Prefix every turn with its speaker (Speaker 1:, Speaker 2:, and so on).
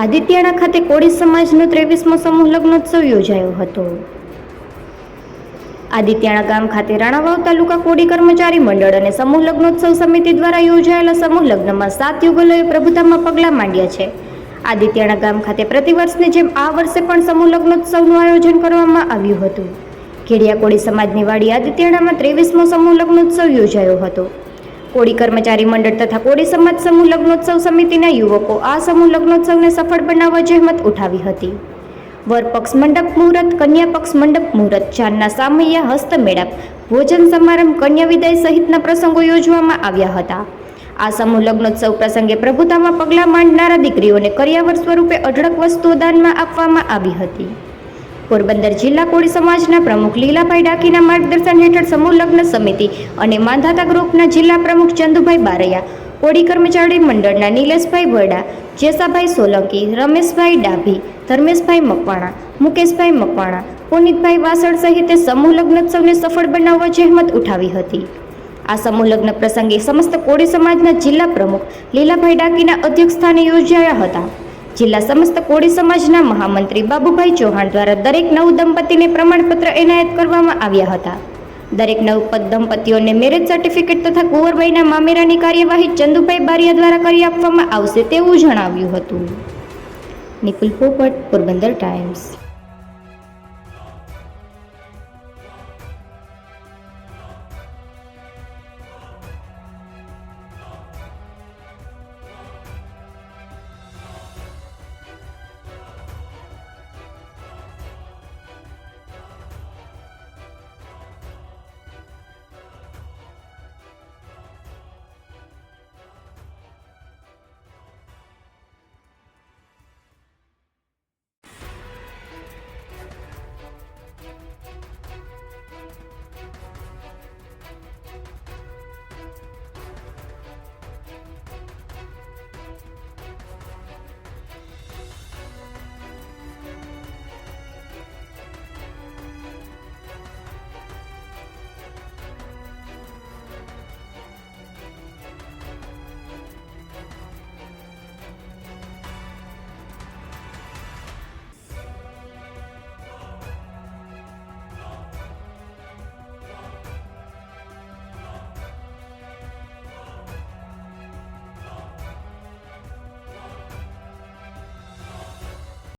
Speaker 1: આદિત્યાણા ખાતે કોળી સમાજનો ત્રેવીસમો સમૂહ લગ્નોત્સવ યોજાયો હતો. આદિત્યાણા ગામ ખાતે રાણાવાવ તાલુકા કોળી કર્મચારી મંડળ અને સમૂહ લગ્નોત્સવ સમિતિ દ્વારા યોજાયેલા સમૂહ લગ્નમાં સાત યુગલોએ પ્રભુતામાં પગલાં માંડ્યા છે. આદિત્યાણા ગામ ખાતે પ્રતિવર્ષની જેમ આ વર્ષે પણ સમૂહ લગ્નોત્સવનું આયોજન કરવામાં આવ્યું હતું. ખેડિયા કોળી સમાજની વાડી આદિત્યાણામાં ત્રેવીસમો સમૂહ લગ્નોત્સવ યોજાયો હતો. કોળી કર્મચારી મંડળ તથા કોળી સમાજ સમૂહ લગ્નોત્સવ સમિતિના યુવકો આ સમૂહ લગ્નોત્સવને સફળ બનાવવા જહેમત ઉઠાવી હતી. વરપક્ષ મંડપ મુહૂર્ત, કન્યા પક્ષ મંડપ મુહૂર્ત ચાંદના સામૈયા હસ્તમેળાપ ભોજન સમારંભ, કન્યા વિદાય સહિતના પ્રસંગો યોજવામાં આવ્યા હતા. આ સમૂહ લગ્નોત્સવ પ્રસંગે પ્રભુતામાં પગલાં માંડનારા દીકરીઓને કર્યાવર સ્વરૂપે અઢળક વસ્તુઓ દાનમાં આપવામાં આવી હતી. પોરબંદર જિલ્લા કોળી સમાજના પ્રમુખ લીલાભાઈ ડાકીના માર્ગદર્શન હેઠળ સમૂહ લગ્ન સમિતિ અને માંધાતા ગ્રુપના જિલ્લા પ્રમુખ ચંદુભાઈ બારૈયા, કોળી કર્મચારી મંડળના નિલેશભાઈ ભરડા જેસાભાઈ સોલંકી, રમેશભાઈ ડાભી, ધર્મેશભાઈ મકવાણા, મુકેશભાઈ મકવાણા, પુનિતભાઈ વાસણ સહિતે સમૂહ લગ્નોત્સવને સફળ બનાવવા જહેમત ઉઠાવી હતી. આ સમૂહ લગ્ન પ્રસંગે સમસ્ત કોળી સમાજના જિલ્લા પ્રમુખ લીલાભાઈ ડાકીના અધ્યક્ષસ્થાને યોજાયા હતા. જિલ્લા સમસ્ત કોળી સમાજના મહામંત્રી બાબુભાઈ ચૌહાણ દ્વારા દરેક નવ દંપતીને પ્રમાણપત્ર એનાયત કરવામાં આવ્યા હતા. દરેક નવપત દંપતીઓને મેરેજ સર્ટિફિકેટ તથા કુંવરબાઈના મામેરાની કાર્યવાહી ચંદુભાઈ બારિયા દ્વારા કરી આપવામાં આવશે તેવું જણાવ્યું હતું. નિપુલ પોપટ, પોરબંદર ટાઈમ્સ.